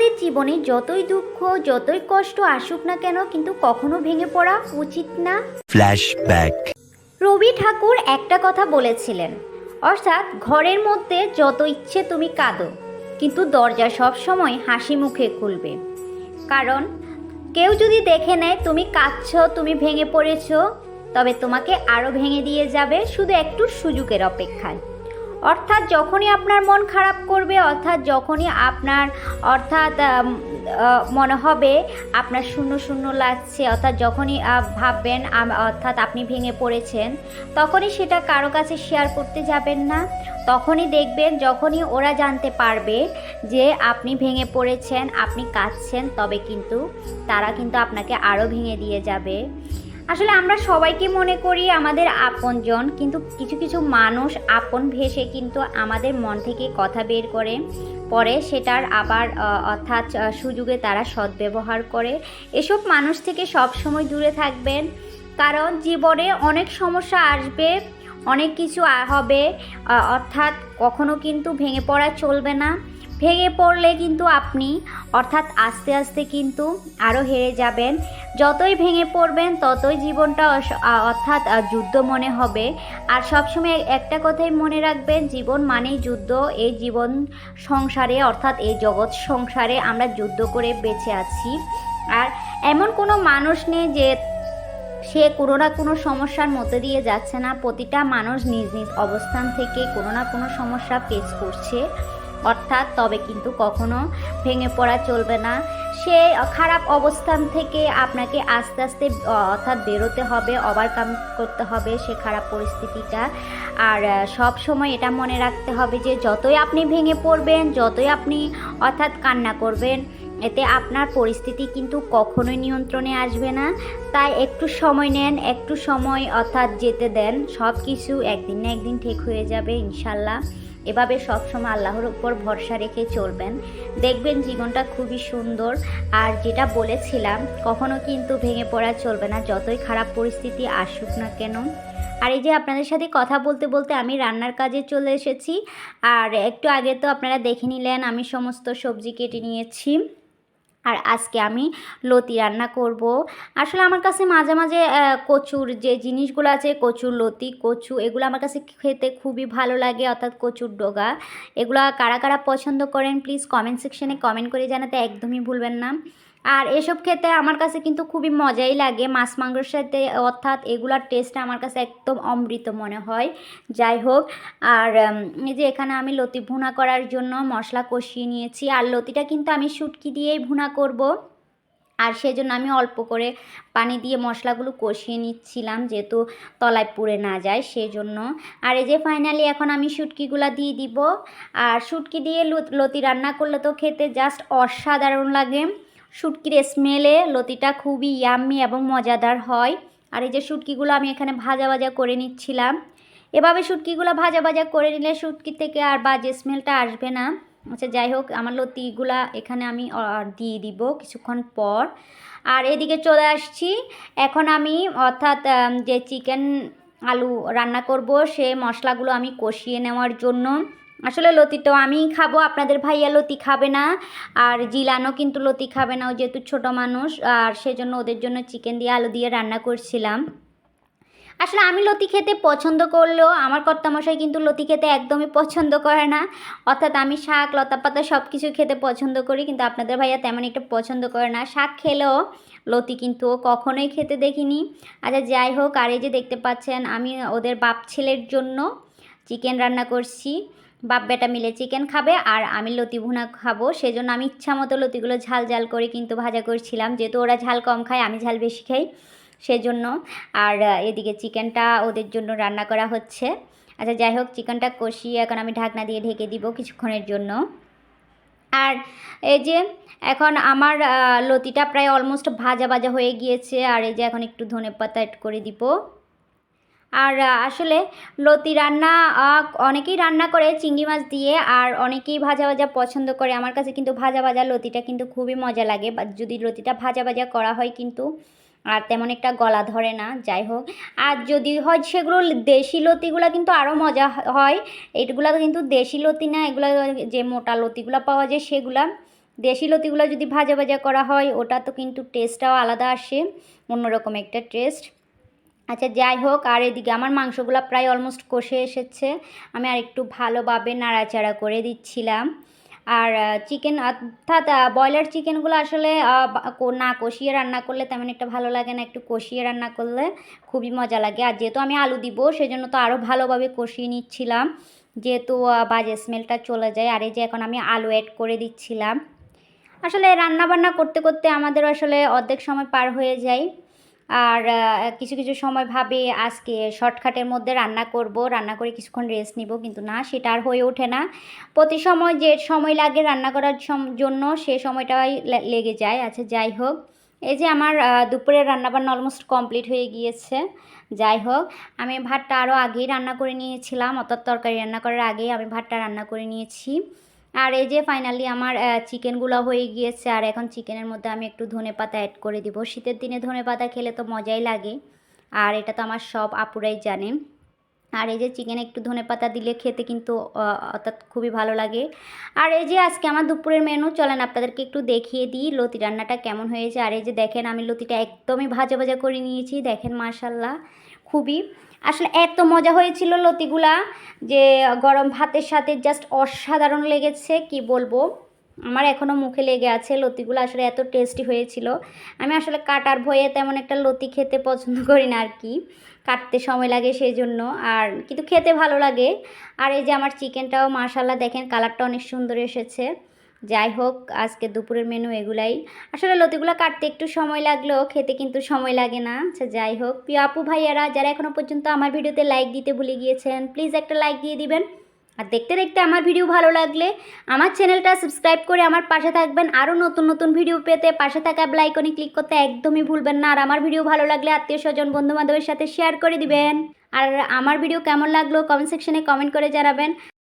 আমাদের জীবনে যতই দুঃখ যতই কষ্ট আসুক না কেন কিন্তু কখনো ভেঙে পড়া উচিত না। Flashback. রবি ঠাকুর একটা কথা বলেছিলেন। অর্থাৎ ঘরের মধ্যে যত ইচ্ছে তুমি কাঁদো কিন্তু দরজা সব সময় হাসি মুখে খুলবে। কারণ কেউ যদি দেখে নেয় তুমি কাঁদছো তুমি ভেঙে পড়েছো তবে তোমাকে আরও ভেঙে দিয়ে যাবে শুধু একটু সুযোগের অপেক্ষায়। অর্থাৎ যখনই আপনার মন খারাপ করবে, অর্থাৎ যখনই আপনার, অর্থাৎ মনে হবে আপনার শূন্য শূন্য লাগছে, অর্থাৎ যখনই ভাববেন অর্থাৎ আপনি ভেঙে পড়েছেন, তখনই সেটা কারও কাছে শেয়ার করতে যাবেন না। তখনই দেখবেন যখনই ওরা জানতে পারবে যে আপনি ভেঙে পড়েছেন, আপনি কাঁদছেন, তবে কিন্তু তারা কিন্তু আপনাকে আরও ভেঙে দিয়ে যাবে। আসলে আমরা সবাইকে মনে করি আমাদের আপনজন, কিন্তু কিছু কিছু মানুষ আপন ভেসে কিন্তু আমাদের মন থেকে কথা বের করে। পরে সেটার আবার অর্থাৎ সুযোগে তারা সদ্ব্যবহার করে। এসব মানুষ থেকে সব সময় দূরে থাকবেন, কারণ জীবনে অনেক সমস্যা আসবে, অনেক কিছু হবে অর্থাৎ কখনো কিন্তু ভেঙে পড়া চলবে না। ভেঙে পড়লে কিন্তু আপনি, অর্থাৎ আস্তে আস্তে কিন্তু আরও হেরে যাবেন। যতই ভেঙে পড়বেন, ততই জীবনটা অর্থাৎ যুদ্ধ মনে হবে। আর সবসময় একটা কথাই মনে রাখবেন, জীবন মানেই যুদ্ধ। এই জীবন সংসারে, অর্থাৎ এই জগৎ সংসারে আমরা যুদ্ধ করে বেঁচে আছি। আর এমন কোনো মানুষ নেই যে, সে কোনো না কোনো সমস্যার মধ্যে দিয়ে যাচ্ছে না। প্রতিটা মানুষ নিজ নিজ অবস্থান থেকে কোনো না কোনো সমস্যা ফেস করছে। অর্থাৎ তবে কিন্তু কখনো ভেঙে পড়া চলবে না। সে খারাপ অবস্থান থেকে আপনাকে আস্তে আস্তে অর্থাৎ বেরোতে হবে ওভারকাম করতে হবে সে খারাপ পরিস্থিতিটা। আর সব সময় এটা মনে রাখতে হবে যে যতই আপনি ভেঙে পড়বেন, যতই আপনি, অর্থাৎ কান্না করবেন, এতে আপনার পরিস্থিতি কিন্তু কখনোই নিয়ন্ত্রণে আসবে না। তাই একটু সময় নেন, একটু সময়, অর্থাৎ যেতে দেন সব কিছু একদিন না একদিন ঠিক হয়ে যাবে, ইনশাল্লাহ। এভাবে সবসময় আল্লাহর উপর ভরসা রেখে চলবেন। দেখবেন জীবনটা খুবই সুন্দর। আর যেটা বলেছিলাম, কখনো কিন্তু ভেঙে পড়া চলবে না। যতই খারাপ পরিস্থিতি আসুক না কেন। আর এই যে আপনাদের সাথে কথা বলতে বলতে আমি রান্নার কাজে চলে এসেছি। আর একটু আগে তো আপনারা দেখে নিলেন, আমি সমস্ত সবজি কেটে নিয়েছি। আর আজকে আমি লতি রান্না করব। আসলে আমার কাছে মাঝে মাঝে কচুর যে জিনিসগুলো আছে, কচুর লতি, কচু, এগুলো আমার কাছে খেতে খুবই ভালো লাগে, অর্থাৎ কচুর ডোগা। এগুলো কারা কারা পছন্দ করেন প্লিজ কমেন্ট সেকশনে কমেন্ট করে জানাতে একদমই ভুলবেন না। আর এসব খেতে আমার কাছে কিন্তু খুবই মজাই লাগে। মাছ, মাংসের সাথে অর্থাৎ এগুলার টেস্ট আমার কাছে একদম অমৃত মনে হয়। যাই হোক, আর এই যে এখানে আমি লতি ভুনা করার জন্য মশলা কষিয়ে নিয়েছি। আর লতিটা কিন্তু আমি শুটকি দিয়েই ভুনা করব। আর সেজন্য আমি অল্প করে পানি দিয়ে মশলাগুলো কষিয়ে নিচ্ছিলাম যেহেতু তলায় পুড়ে না যায় সেই জন্য আর এই যে ফাইনালি এখন আমি শুটকিগুলো দিয়ে দিব। আর শুটকি দিয়ে লতি রান্না করলে তো খেতে জাস্ট অসাধারণ লাগে। শুটকির স্মেলে লতিটা খুবই ইয়াম্মি এবং মজাদার হয়। আর এই যে শুটকিগুলো আমি এখানে ভাজা ভাজা করে নিচ্ছিলাম। এভাবে শুটকিগুলো ভাজা ভাজা করে নিলে শুটকি থেকে আর বাজে স্মেলটা আসবে না। আচ্ছা যাই হোক, আমার লতিগুলা এখানে আমি দিয়ে দিব কিছুক্ষণ পর। আর এদিকে চলে আসছি। এখন আমি, অর্থাৎ যে চিকেন আলু রান্না করব, সে মশলাগুলো আমি কষিয়ে নেওয়ার জন্য। আসলে লতি তো আমিই খাব, আপনাদের ভাইয়া লতি খাবে না, আর জিলানও কিন্তু লতি খাবে না, ও যেহেতু ছোটো মানুষ, আর সেজন্য ওদের জন্য চিকেন দিয়ে আলু দিয়ে রান্না করছিলাম। আসলে আমি লতি খেতে পছন্দ করলেও আমার কর্তামশাই কিন্তু লতি খেতে একদমই পছন্দ করে না। অর্থাৎ আমি শাক, লতা পাতা সব কিছু খেতে পছন্দ করি, কিন্তু আপনাদের ভাইয়া তেমন একটা পছন্দ করে না। শাক খেলেও লতি কিন্তু কখনোই খেতে দেখিনি। আচ্ছা যাই হোক, আর এই যে দেখতে পাচ্ছেন, আমি ওদের বাপ ছেলের জন্য চিকেন রান্না করছি। বাপ বেটা মিলে চিকেন খাবে আর আমি লতি ভুনা খাব। সেজন্য আমি ইচ্ছা মতো লতিগুলো ঝাল ঝাল করে কিন্তু ভাজা করছিলাম। যেহেতু ওরা ঝাল কম খায়, আমি ঝাল বেশি খাই। সেজন্য আর এদিকে চিকেনটা ওদের জন্য রান্না করা হচ্ছে। আচ্ছা যাই হোক, চিকেনটা কষিয়ে এখন আমি ঢাকনা দিয়ে ঢেকে দিব কিছুক্ষণের জন্য। আর এই যে এখন আমার লতিটা প্রায় অলমোস্ট ভাজা ভাজা হয়ে গিয়েছে। আর এই যে এখন একটু ধনে পাতা করে দিব। আর আসলে লতি রান্না অনেকেই রান্না করে চিংড়ি মাছ দিয়ে আর অনেকেই ভাজা ভাজা পছন্দ করে। আমার কাছে কিন্তু ভাজা ভাজা লতিটা কিন্তু খুবই মজা লাগে। যদি লতিটা ভাজা ভাজা করা হয় কিন্তু আর তেমন একটা গলা ধরে না, যাই হোক। আর যদি হয় সেগুলো দেশি লতিগুলো কিন্তু আরও মজা হয়। এইগুলো কিন্তু দেশি লতি না, এগুলো যে মোটা লতিগুলো পাওয়া যায় সেগুলা। দেশি লতিগুলো যদি ভাজা ভাজা করা হয়, ওটা তো কিন্তু টেস্টটাও আলাদা আসে, অন্যরকম একটা টেস্ট আচ্ছা যাই হোক, আর এদিকে আমার মাংসগুলো প্রায় অলমোস্ট কষে এসেছে। আমি আর একটু ভালোভাবে নাড়াচাড়া করে দিচ্ছিলাম। আর চিকেন অর্থাৎ ব্রয়লার চিকেনগুলো আসলে না কষিয়ে রান্না করলে তেমন একটা ভালো লাগে না। একটু কষিয়ে রান্না করলে খুবই মজা লাগে। আর যেহেতু আমি আলু দিব, সেজন্য তো আরও ভালোভাবে কষিয়ে নিচ্ছিলাম। যেহেতু বাজে স্মেলটা চলে যায়। আর এই যে এখন আমি আলু অ্যাড করে দিচ্ছিলাম। আসলে রান্না বান্না করতে করতে আমাদের আসলে অর্ধেক সময় পার হয়ে যায়। আর কিছু কিছু সময় ভাবে আজকে শর্টকাটের মধ্যে রান্না করব, রান্না করে কিছুক্ষণ রেস্ট নিব, কিন্তু না, সেটা আর হয়ে ওঠে না। প্রতি সময় যে সময় লাগে রান্না করার জন্য সে সময়টাই লেগে যায়। আচ্ছা যাই হোক। এই যে আমার দুপুরের রান্নাবান্না অলমোস্ট কমপ্লিট হয়ে গিয়েছে। যাই হোক, আমি ভাতটা আরও আগেই রান্না করে নিয়েছিলাম। অর্থাৎ তরকারি রান্না করার আগেই আমি ভাতটা রান্না করে নিয়েছি। আর এই যে ফাইনালি আমার চিকেনগুলো হয়ে গিয়েছে, আর এখন চিকেনের মধ্যে আমি একটু ধনে পাতা অ্যাড করে দিব। শীতের দিনে ধনে পাতা খেলে তো মজাই লাগে, আর এটা তো আমার সব আপুরাই জানেন আর এই যে চিকেনে একটু ধনে পাতা দিলে খেতে কিন্তু অর্থাৎ খুবই ভালো লাগে। আর এই যে আজকে আমার দুপুরের মেনু চলেন আপনাদেরকে একটু দেখিয়ে দিই লতি রান্নাটা কেমন হয়েছে। আর এই যে দেখেন আমি লতিটা একদমই ভাজা ভাজা করে নিয়েছি, দেখেন মাশাল্লাহ খুবই। আসলে এত মজা হয়েছিল লতিগুলা যে গরম ভাতের সাথে জাস্ট অসাধারণ লেগেছে, কি বলব? আমার এখনও মুখে লেগে আছে লতিগুলো, আসলে এত টেস্টি হয়েছিল। আমি আসলে কাটার ভয়ে তেমন একটা লতি খেতে পছন্দ করি না আর কি। কাটতে সময় লাগে সেই জন্য আর কিন্তু খেতে ভালো লাগে। আর এই যে আমার চিকেনটাও মাশাল্লাহ দেখেন কালারটা অনেক সুন্দর এসেছে। যাই হোক, আজকে দুপুরের মেনু এগুলাই। আসলে লতিগুলো কাটতে একটু সময় লাগল, খেতে কিন্তু সময় লাগে না। আচ্ছা যাই হোক, প্রিয় আপু ভাইয়ারা, যারা এখনও পর্যন্ত আমার ভিডিওতে লাইক দিতে ভুলে গিয়েছেন প্লিজ একটা লাইক দিয়ে দিবেন। আর দেখতে দেখতে আমার ভিডিও ভালো লাগলে, আমার চ্যানেলটা সাবস্ক্রাইব করে আমার পাশে থাকবেন। আরও নতুন নতুন ভিডিও পেতে পাশে থাকা ব্লাইকনে ক্লিক করতে একদমই ভুলবেন না। আর আমার ভিডিও ভালো লাগলে আত্মীয় স্বজন বন্ধু বান্ধবের সাথে শেয়ার করে দিবেন। আর আমার ভিডিও কেমন লাগল কমেন্ট সেকশনে কমেন্ট করে জানাবেন।